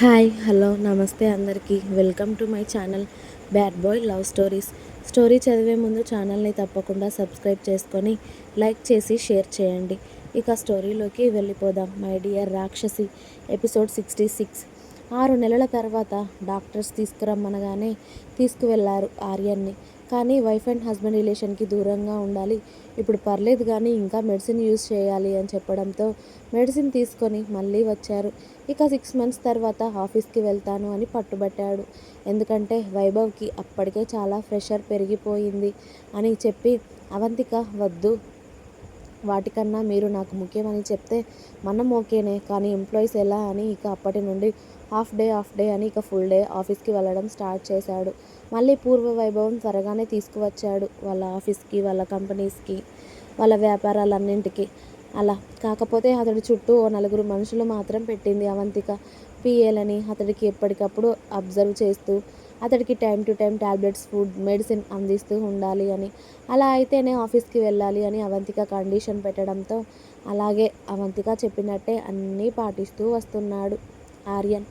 Hi hello నమస్తే అందరికీ. Welcome to my channel bad boy love stories. Story చదివే ముందు ఛానల్ని తప్పకుండా సబ్స్క్రైబ్ చేసుకొని లైక్ చేసి షేర్ చేయండి. ఇక స్టోరీలోకి వెళ్ళిపోదాం. మై డియర్ రాక్షసి ఎపిసోడ్ సిక్స్టీ సిక్స్. ఆరు నెలల తర్వాత డాక్టర్స్ తీసుకురమ్మనగానే తీసుకువెళ్ళారు ఆర్యన్ని. కానీ వైఫ్ అండ్ హస్బెండ్ రిలేషన్కి దూరంగా ఉండాలి. ఇప్పుడు పర్లేదు కానీ ఇంకా మెడిసిన్ యూజ్ చేయాలి అని చెప్పడంతో మెడిసిన్ తీసుకొని మళ్ళీ వచ్చారు. ఇక సిక్స్ మంత్స్ తర్వాత ఆఫీస్కి వెళ్తాను అని పట్టుబట్టాడు. ఎందుకంటే వైభవ్కి అప్పటికే చాలా ప్రెషర్ పెరిగిపోయింది అని చెప్పి అవంతిక వద్దు. వాటికన్నా మీరు నాకు ముఖ్యమని చెప్తే మనం ఓకేనే. కానీ ఎంప్లాయీస్ ఎలా అని ఇక అప్పటి నుండి హాఫ్ డే హాఫ్ డే అని ఇక ఫుల్ డే ఆఫీస్కి వెళ్ళడం స్టార్ట్ చేశాడు. మళ్ళీ పూర్వ వైభవం త్వరగానే తీసుకువచ్చాడు వాళ్ళ ఆఫీస్కి వాళ్ళ కంపెనీస్కి వాళ్ళ వ్యాపారాలన్నింటికి. అలా కాకపోతే అతడి చుట్టూ ఓ నలుగురు మనుషులు మాత్రం పెట్టింది అవంతిక. పిఏలని అతడికి ఎప్పటికప్పుడు అబ్జర్వ్ చేస్తూ అతడికి time to time tablets food medicine అందిస్తూ ఉండాలి అని. అలా అయితేనే ఆఫీస్కి వెళ్ళాలి అని అవంతిక కండిషన్ పెట్టడంతో అలాగే అవంతిక చెప్పినట్టే అన్నీ పాటిస్తూ వస్తున్నాడు ఆర్యన్.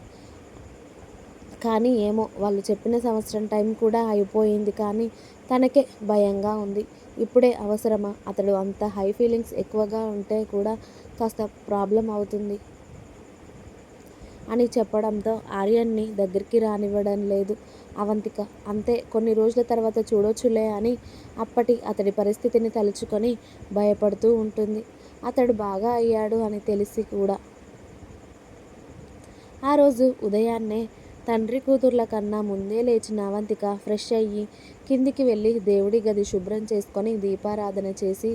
కానీ ఏమో వాళ్ళు చెప్పిన సంవత్సరం టైం కూడా అయిపోయింది కానీ తనకే భయంగా ఉంది. ఇప్పుడే అవసరమా? అతడు అంత హై ఫీలింగ్స్ ఎక్కువగా ఉంటే కూడా కాస్త ప్రాబ్లం అవుతుంది అని చెప్పడంతో ఆర్యన్ని దగ్గరికి రానివ్వడం లేదు. అవంతిక అంతే కొన్ని రోజుల తర్వాత చూడొచ్చులే అని అప్పటి అతడి పరిస్థితిని తలుచుకొని భయపడుతూ ఉంటుంది. అతడు బాగా అయ్యాడు అని తెలిసి కూడా. ఆ రోజు ఉదయాన్నే తండ్రి కూతుర్ల కన్నా ముందే లేచిన అవంతిక ఫ్రెష్ అయ్యి కిందికి వెళ్ళి దేవుడి గది శుభ్రం చేసుకొని దీపారాధన చేసి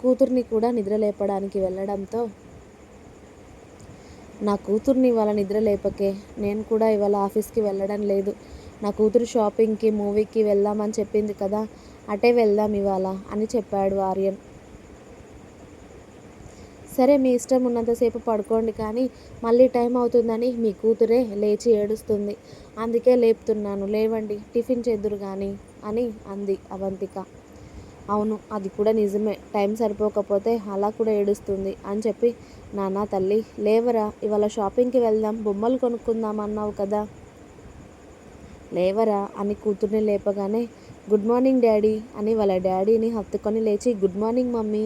కూతుర్ని కూడా నిద్రలేపడానికి వెళ్ళడంతో నా కూతుర్ని ఇవాళ నిద్ర లేపకే. నేను కూడా ఇవాళ ఆఫీస్కి వెళ్ళడం లేదు. నా కూతురు షాపింగ్కి మూవీకి వెళ్దామని చెప్పింది కదా అటే వెళ్దాం ఇవాళ అని చెప్పాడు ఆర్యన్. సరే మీ ఇష్టం ఉన్నంతసేపు పడుకోండి కానీ మళ్ళీ టైం అవుతుందని మీ కూతురే లేచి ఏడుస్తుంది. అందుకే లేపుతున్నాను. లేవండి టిఫిన్ చేద్దురు కానీ అని అంది అవంతిక. అవును అది కూడా నిజమే. టైం సరిపోకపోతే అలా కూడా ఏడుస్తుంది అని చెప్పి నాన్న తల్లి లేవరా ఇవాళ షాపింగ్కి వెళ్దాం బొమ్మలు కొనుక్కుందాం అన్నావు కదా. లేవరా అని కూతుర్ని లేపగానే గుడ్ మార్నింగ్ డాడీ అని వాళ్ళ డాడీని హత్తుకొని లేచి గుడ్ మార్నింగ్ మమ్మీ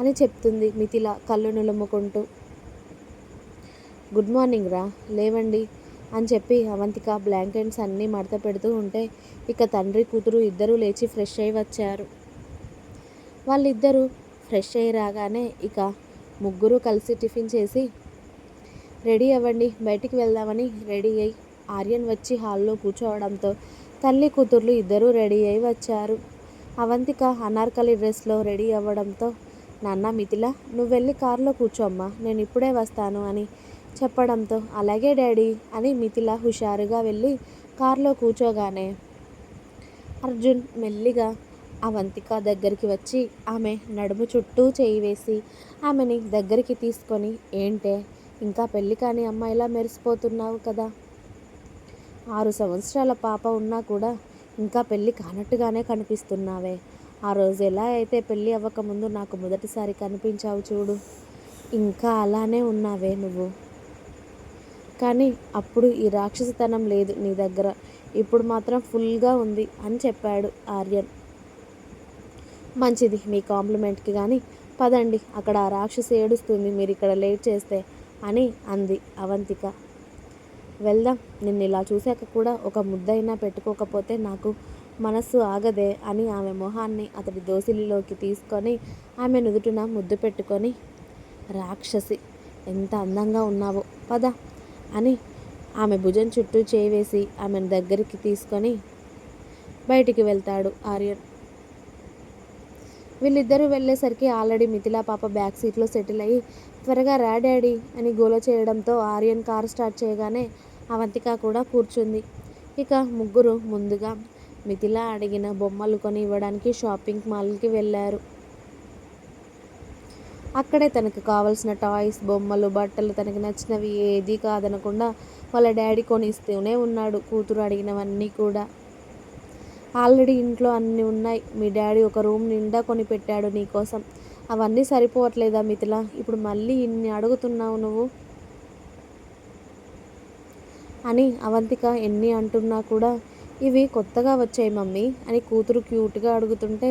అని చెప్తుంది మిథిల కళ్ళు నులుముకుంటూ గుడ్ మార్నింగ్ రా లేవండి అని చెప్పి అవంతిక బ్లాంకెట్స్ అన్నీ మడత పెడుతూ ఉంటే ఇక తండ్రి కూతురు ఇద్దరూ లేచి ఫ్రెష్ అయి వచ్చారు. వాళ్ళిద్దరూ ఫ్రెష్ అయ్యి రాగానే ఇక ముగ్గురు కలిసి టిఫిన్ చేసి రెడీ అవ్వండి బయటికి వెళ్దామని రెడీ అయ్యి ఆర్యన్ వచ్చి హాల్లో కూర్చోవడంతో తల్లి కూతుర్లు ఇద్దరూ రెడీ అయి వచ్చారు. అవంతిక అనార్కలి డ్రెస్లో రెడీ అవ్వడంతో నాన్న మిథిల నువ్వు వెళ్ళి కారులో కూర్చోమ్మా నేను ఇప్పుడే వస్తాను అని చెప్పడంతో అలాగే డాడీ అని మిథిల హుషారుగా వెళ్ళి కారులో కూర్చోగానే అర్జున్ మెల్లిగా అవంతిక దగ్గరికి వచ్చి ఆమె నడుము చుట్టూ చేయి వేసి ఆమెని దగ్గరికి తీసుకొని ఏంటే ఇంకా పెళ్ళి కాని అమ్మాయిలా మెరిసిపోతున్నావు కదా? ఆరు సంవత్సరాల పాప ఉన్నా కూడా ఇంకా పెళ్ళి కానట్టుగానే కనిపిస్తున్నావే. ఆ రోజు ఎలా అయితే పెళ్ళి అవ్వకముందు నాకు మొదటిసారి కనిపించావు చూడు. ఇంకా అలానే ఉన్నావే నువ్వు. కానీ అప్పుడు ఈ రాక్షసతనం లేదు నీ దగ్గర. ఇప్పుడు మాత్రం ఫుల్గా ఉంది అని చెప్పాడు ఆర్యన్. మంచిది మీ కాంప్లిమెంట్కి కానీ పదండి అక్కడ ఆ రాక్షసి ఏడుస్తుంది మీరు ఇక్కడ లేట్ చేస్తే అని అంది అవంతిక. వెళ్దాం. నిన్ను ఇలా చూశాక కూడా ఒక ముద్దైనా పెట్టుకోకపోతే నాకు మనస్సు ఆగదే అని ఆమె మొహాన్ని అతడి దోసిలిలోకి తీసుకొని ఆమె నుదుటిన ముద్దు పెట్టుకొని రాక్షసి ఎంత అందంగా ఉన్నావో పద అని ఆమె భుజం చుట్టూ చేవేసి ఆమెను దగ్గరికి తీసుకొని బయటికి వెళ్తాడు ఆర్యన్. వీళ్ళిద్దరూ వెళ్ళేసరికి ఆల్రెడీ మిథిలా పాప బ్యాక్ సీట్లో సెటిల్ అయ్యి త్వరగా రా డాడీ అని గోల చేయడంతో ఆర్యన్ కారు స్టార్ట్ చేయగానే అవంతిక కూడా కూర్చుంది. ఇక ముగ్గురు ముందుగా మిథిల అడిగిన బొమ్మలు కొని ఇవ్వడానికి షాపింగ్ మాల్కి వెళ్ళారు. అక్కడే తనకు కావలసిన టాయ్స్ బొమ్మలు బట్టలు తనకి నచ్చినవి ఏది కాదనకుండా వాళ్ళ డాడీ కొనిస్తూనే ఉన్నాడు కూతురు అడిగినవన్నీ కూడా. ఆల్రెడీ ఇంట్లో అన్నీ ఉన్నాయి. మీ డాడీ ఒక రూమ్ నిండా కొని పెట్టాడు నీకోసం. అవన్నీ సరిపోవట్లేదా మిథిల? ఇప్పుడు మళ్ళీ ఇన్ని అడుగుతున్నావు నువ్వు. అని అవంతిక ఎన్ని అంటున్నా కూడా ఇవి కొత్తగా వచ్చాయి మమ్మీ అని కూతురు క్యూట్గా అడుగుతుంటే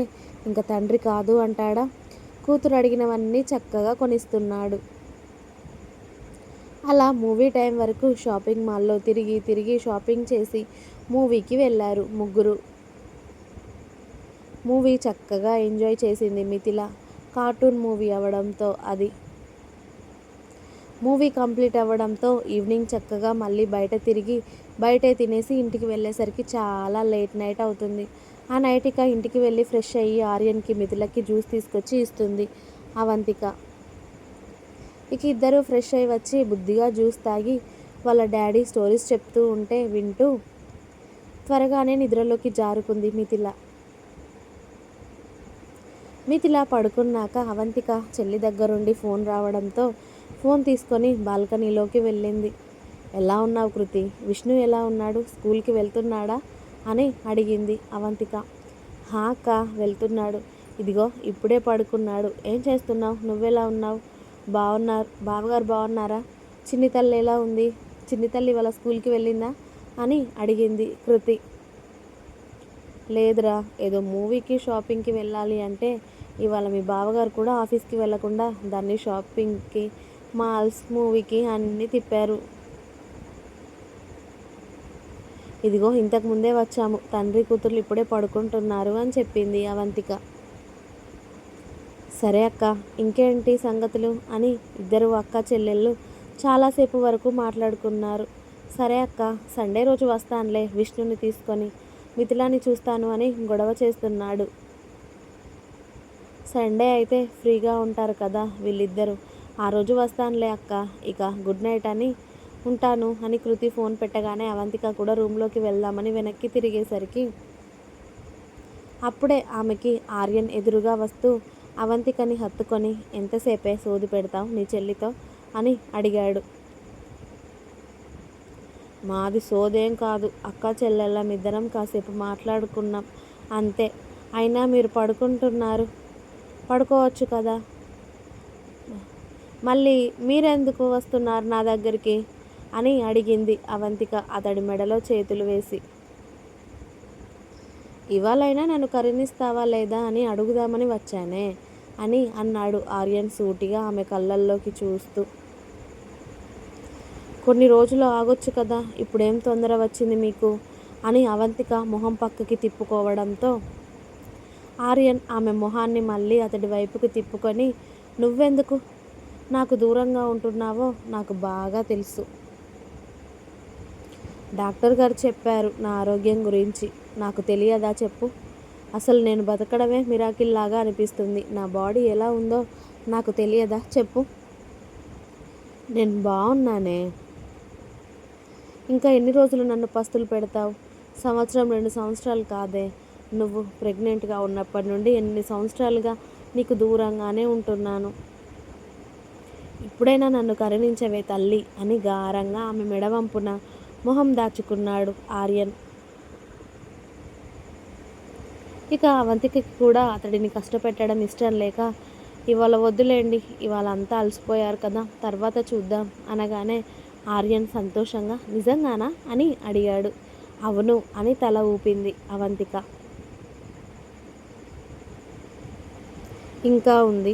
ఇంకా తండ్రి కాదు అంటాడా? కూతురు అడిగినవన్నీ చక్కగా కొనిస్తున్నాడు. అలా మూవీ టైం వరకు షాపింగ్ మాల్లో తిరిగి తిరిగి షాపింగ్ చేసి మూవీకి వెళ్ళారు ముగ్గురు. మూవీ చక్కగా ఎంజాయ్ చేసింది మిథిల. కార్టూన్ మూవీ అవ్వడంతో అది మూవీ కంప్లీట్ అవ్వడంతో ఈవినింగ్ చక్కగా మళ్ళీ బయట తిరిగి బయటే తినేసి ఇంటికి వెళ్ళేసరికి చాలా లేట్ నైట్ అవుతుంది. ఆ నైట్ ఇక ఇంటికి వెళ్ళి ఫ్రెష్ అయ్యి ఆర్యన్కి మిథిలకి జ్యూస్ తీసుకొచ్చి ఇస్తుంది అవంతిక. ఇక ఇద్దరు ఫ్రెష్ అయ్యి వచ్చి బుద్ధిగా జ్యూస్ తాగి వాళ్ళ డాడీ స్టోరీస్ చెప్తూ ఉంటే వింటూ త్వరగానే నిద్రలోకి జారుకుంది మిథిల. మిథిల పడుకున్నాక అవంతిక చెల్లి దగ్గరుండి ఫోన్ రావడంతో ఫోన్ తీసుకొని బాల్కనీలోకి వెళ్ళింది. ఎలా ఉన్నావు కృతి? విష్ణు ఎలా ఉన్నాడు? స్కూల్కి వెళ్తున్నాడా? అని అడిగింది అవంతిక. హా అక్క వెళ్తున్నాడు. ఇదిగో ఇప్పుడే పడుకున్నాడు. ఏం చేస్తున్నావు? నువ్వెలా ఉన్నావు? బాగున్నారు బావగారు బాగున్నారా చిన్ని తల్లి ఎలా ఉంది? చిన్ని తల్లి వాళ్ళ స్కూల్కి వెళ్ళిందా? అని అడిగింది కృతి. లేదురా ఏదో మూవీకి షాపింగ్కి వెళ్ళాలి అంటే ఇవాళ మీ బావగారు కూడా ఆఫీస్కి వెళ్ళకుండా దాన్ని షాపింగ్కి మాల్స్ మూవీకి అన్నీ తిప్పారు. ఇదిగో ఇంతకు ముందే వచ్చాము. తండ్రి కూతుర్లు ఇప్పుడే పడుకుంటున్నారు అని చెప్పింది అవంతిక. సరే అక్క ఇంకేంటి సంగతులు? అని ఇద్దరు అక్క చెల్లెళ్ళు చాలాసేపు వరకు మాట్లాడుకున్నారు. సరే అక్క సండే రోజు వస్తానులే విష్ణుని తీసుకొని మిథిలాని చూస్తాను అని గొడవ చేస్తున్నాడు. సండే అయితే ఫ్రీగా ఉంటారు కదా వీళ్ళిద్దరూ. ఆ రోజు వస్తానులే అక్క. ఇక గుడ్ నైట్ అని ఉంటాను అని కృతి ఫోన్ పెట్టగానే అవంతిక కూడా రూమ్లోకి వెళ్దామని వెనక్కి తిరిగేసరికి అప్పుడే ఆమెకి ఆర్యన్ ఎదురుగా వస్తూ అవంతికని హత్తుకొని ఎంతసేపే సోది పెడతావు నీ చెల్లితో? అని అడిగాడు. మాది సోదేం కాదు అక్క చెల్లెళ్ళమిద్దరం కాసేపు మాట్లాడుకున్నాం అంతే. అయినా మీరు పడుకుంటున్నారు. పడుకోవచ్చు కదా? మళ్ళీ మీరెందుకు వస్తున్నారు నా దగ్గరికి? అని అడిగింది అవంతిక అతడి మెడలో చేతులు వేసి. ఇవాళైనా నన్ను కరుణిస్తావా లేదా అని అడుగుదామని వచ్చానే అని అన్నాడు ఆర్యన్ సూటిగా ఆమె కళ్ళల్లోకి చూస్తూ. కొన్ని రోజులు ఆగొచ్చు కదా ఇప్పుడేం తొందర వచ్చింది మీకు? అని అవంతిక మొహం పక్కకి తిప్పుకోవడంతో. ఆర్యన్ ఆమె మొహాన్ని మళ్ళీ అతడి వైపుకి తిప్పుకొని నువ్వెందుకు? నాకు దూరంగా ఉంటున్నావో నాకు బాగా తెలుసు. డాక్టర్ గారు చెప్పారు నా ఆరోగ్యం గురించి. నాకు తెలియదా చెప్పు. అసలు నేను బతకడమే మిరాకిల్లాగా అనిపిస్తుంది. నా బాడీ ఎలా ఉందో నాకు తెలియదా చెప్పు. నేను బాగున్నానే? ఇంకా ఎన్ని రోజులు నన్ను పస్తులు పెడతావు? సంవత్సరం రెండు సంవత్సరాలు కాదే. నువ్వు ప్రెగ్నెంట్గా ఉన్నప్పటి నుండి ఎన్ని సంవత్సరాలుగా నీకు దూరంగానే ఉంటున్నాను. ఇప్పుడైనా నన్ను కరుణించవే తల్లి అని గారంగా ఆమె మెడవంపున మొహం దాచుకున్నాడు ఆర్యన్. ఇక అవంతికి కూడా అతడిని కష్టపెట్టడం ఇష్టం లేక ఇవాళ వద్దులేండి ఇవాళ అంతా అలసిపోయారు కదా తర్వాత చూద్దాం అనగానే ఆర్యన్ సంతోషంగా నిజంగానా? అని అడిగాడు. అవును అని తల ఊపింది అవంతిక. ఇంకా ఉంది